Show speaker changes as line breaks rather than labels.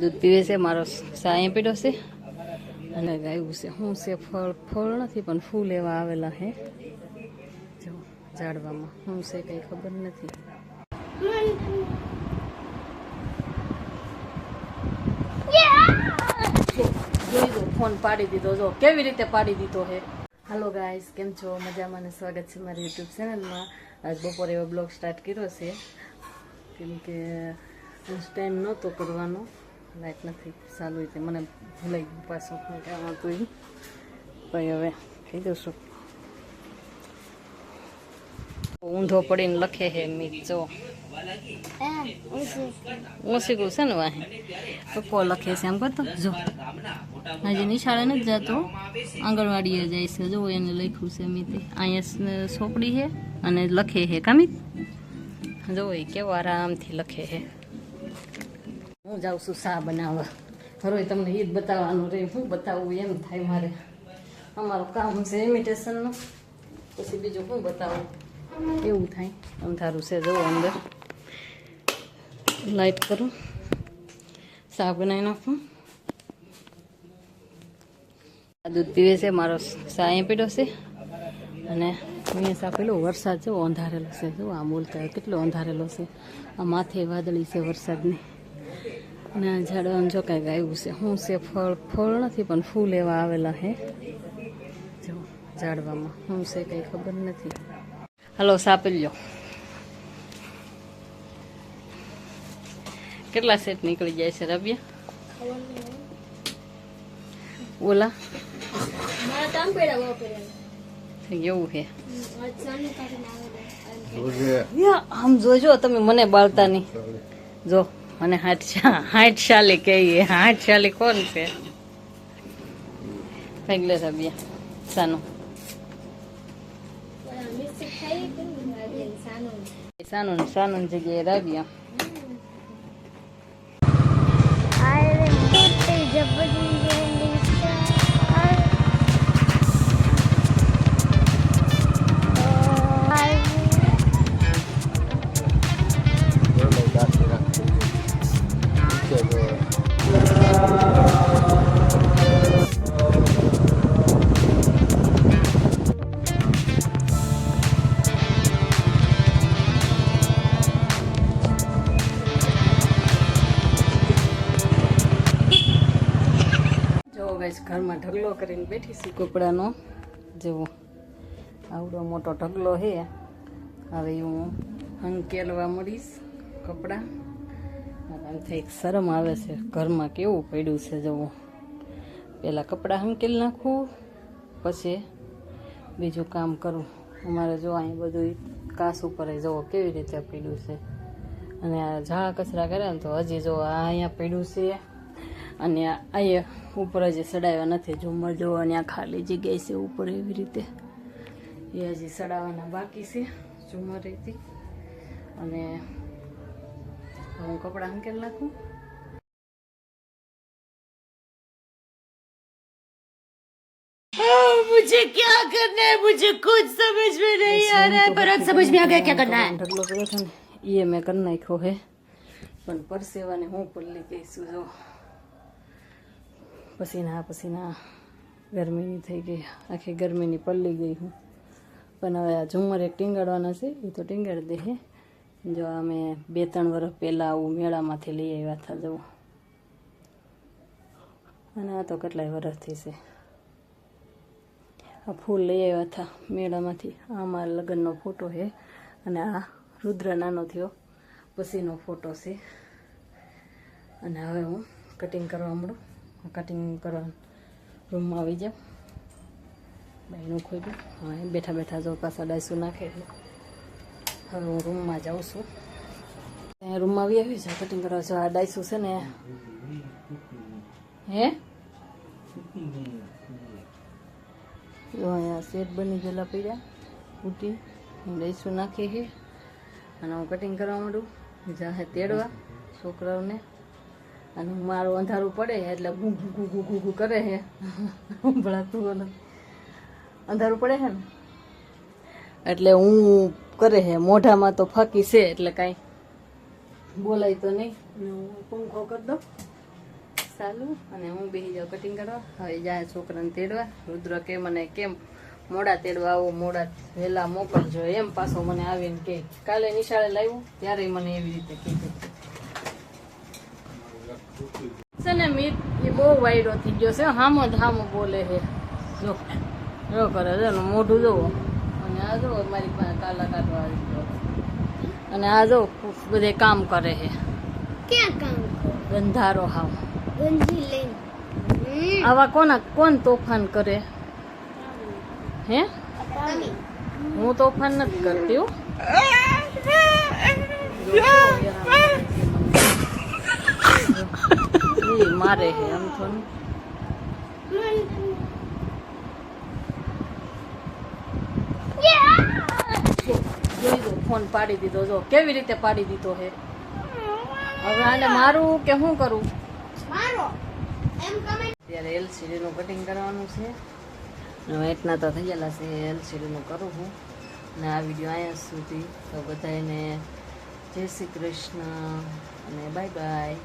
દૂધ પીવે છે, મારો સાય પીડો છે. અને ગાયું છે. શું છે, ફળ ફળ નથી, પણ ફૂલ એવા આવેલા હે. જો, ઝાડવામાં. શું છે કંઈ ખબર નથી. જોઈ દો ફોન પાડી દીધો. જો, કેવી રીતે પાડી દીધો હે. હાલો ગાઈસ કેમ છો? મજામાં અને સ્વાગત છે મારી યુટ્યુબ ચેનલમાં આજ બપોરે એવો બ્લોગ સ્ટાર્ટ કર્યો છે. કેમ કે ટાઈમ નહોતો કરવાનો. લાઈટ નથી ચાલુ રીતે મને ભૂલાઈ ગયું પાછું શું કહેવાનું હતું એ પછી હવે કહી દઉં છું ઊંધો પડીને લખે હે મીત જો ઓસીકું છે ને વાહે પપ્પો લખે છે એમ કરતો જો હજી નિશાળે નથી જતો આંગણવાડીએ જાય છે જો એને લખ્યું છે મીતે અહીંયા સોપડી છે અને લખે છે કામિત જો એ કેવો આરામથી લખે છે હું જાઉં છું શા બનાવવા. હરોય તમને ઈદ બતાવવાનું રહે, હું બતાવવું એમ થાય મારે. અમારું કામ છે ઇમિટેશનનું પછી બીજું હું બતાવું? એવું થાય. અંધારું છે જવું અંદર. લાઈટ કરું. શા બનાવી નાખું. આ દૂધ પીવે છે, મારો સાય પીડો છે. અને અહીંયા પેલો, વરસાદ જેવો અંધારેલો છે. જો આ બોલતા કેટલો અંધારેલો છે. આ માથે વાદળી છે વરસાદની. આ ઝાડવાનું જો કાંઈક આવ્યું છે. શું છે ફળ ફળ નથી પણ ફૂલ એવા આવેલા હે. જો ઝાડવામાં શું છે કંઈ ખબર નથી. હલો સાપી લો કેટલા સેટ નીકળી જાય છે રબિયા ઓલા? એવું છે. આમ જોજો તમે મને બાળતા નહીં જો. મને હાથ શા- હાથ કહીએ. હાથ શાલી કોણ છે? કંઈક લે રબિયા સાનું. સાનું. સાનું જગ્યાએ રાબિયા જો ગાઈસ, ઘરમાં ઢગલો કરીને બેઠી છું કપડાનો જેવો આવડો મોટો ઢગલો છે. હવે હું હંકેલવા મળીશ કપડાં. આમ એક શરમ આવે છે, ઘરમાં કેવું પડ્યું છે જવું પહેલાં કપડાં હંકેલ નાખવું પછી બીજું કામ કરું. અમારે જો અહીં બધું કાસ ઉપર જવો કેવી રીતે પડ્યું છે. અને આ ઝાડા કચરા કર્યા ને તો હજી જો આ અહીંયા પડ્યું છે. અને અહીંયા ઉપર હજી સડાવ્યા નથી ઝુમર જો અને આ ખાલી જગ્યાએ છે ઉપર એવી રીતે એ હજી સડાવવાના બાકી છે ઝુમર હતી અને હું કપડાં હંકેલ નાખું
मुझे क्या करना है मुझे कुछ समझ में नहीं आ रहा है पर अब समझ में आ गया क्या करना है
ઢગલો કર્યો છે ને એ મેં કરી નાખ્યો હે પણ પરસેવાને હું પલ્લી કહીશું જો પસીના પસીના ગરમીની થઈ ગઈ. આખી ગરમીની પલ્લી ગઈ હું. પણ હવે આ ઝુમર એક ટીંગાડવાના છે, એ તો ટીંગાડી દે જો અમે બે ત્રણ વર્ષ પહેલાં આવું મેળામાંથી લઈ આવ્યા હતા જવું અને આ તો કેટલાય વર્ષથી છે. આ ફૂલ લઈ આવ્યા હતા મેળામાંથી. આ મારા લગ્નનો ફોટો છે અને આ રુદ્ર નાનો થયો. પછીનો ફોટો છે. અને હવે હું કટિંગ કરવા મળું કટિંગ કરવા રૂમમાં આવી જાઉં બાઈનું ખોલ્યું. હવે બેઠા બેઠા જો પાછા ડાયસું નાખે એટલે હવે હું રૂમમાં જાઉં છું. રૂમમાં આવી આવી છે કટિંગ કરવા છે આ ડાયસું છે ને, હે? જો અહીંયા સેટ બની ગયેલા પડ્યા ઉટી લઈશું નાખી છે અને હું કટિંગ કરવા માંડું. જાહે તેડવા, છોકરાઓને. અને મારું અંધારું પડે એટલે ગું ગું ગું ઘૂ ઘૂ કરે છે સંભળાતું નથી અંધારું પડે છે ને? એટલે હું કરે છે મોઢામાં તો ફાકી છે એટલે કાંઈ બોલાય તો નહીં. પંખો કરી દો ચાલુ. અને હું બેસી જાઉં કટિંગ કરવા. હવે જાય છોકરાને તેડવા. રુદ્ર કે મને કેમ મોડા તેડવા આવો, મોડા વહેલા મોકલજો. એમ પાછો મને આવીને કે કાલે નિશાળે લાવ્યું? ત્યારે મને એવી રીતે કીધું છે ને મીત એ બહુ વાયરો થઈ ગયો છે. હામો જ હામો બોલે છે. જો જો કરે છે મોઢું જોવો. અને આ જો મારી પાસે કાલા કાઢવા આવી ગયો. અને આ જો બધે કામ કરે છે.
ક્યાં કામ
ગંધારો હાવ.
ગંજી લઈને.
આવા કોના કોણ તોફાન કરે? હે? હું તોફાન નથી કરતી હો. મારે હે એમ દો ફોન પાડી દીધો, જો, કેવી રીતે પાડી દીધો હે? હવે આને મારું કે શું કરું?
અત્યારે
એલસીડીનું એલસીડી નું કટિંગ કરવાનું છે. હવે એટલા તો થઈ ગયેલા છે એલસીડી નું કરું હું. અને આ વીડિયો અહીંયા સુધી. તો બધાને જય શ્રી કૃષ્ણ અને બાય બાય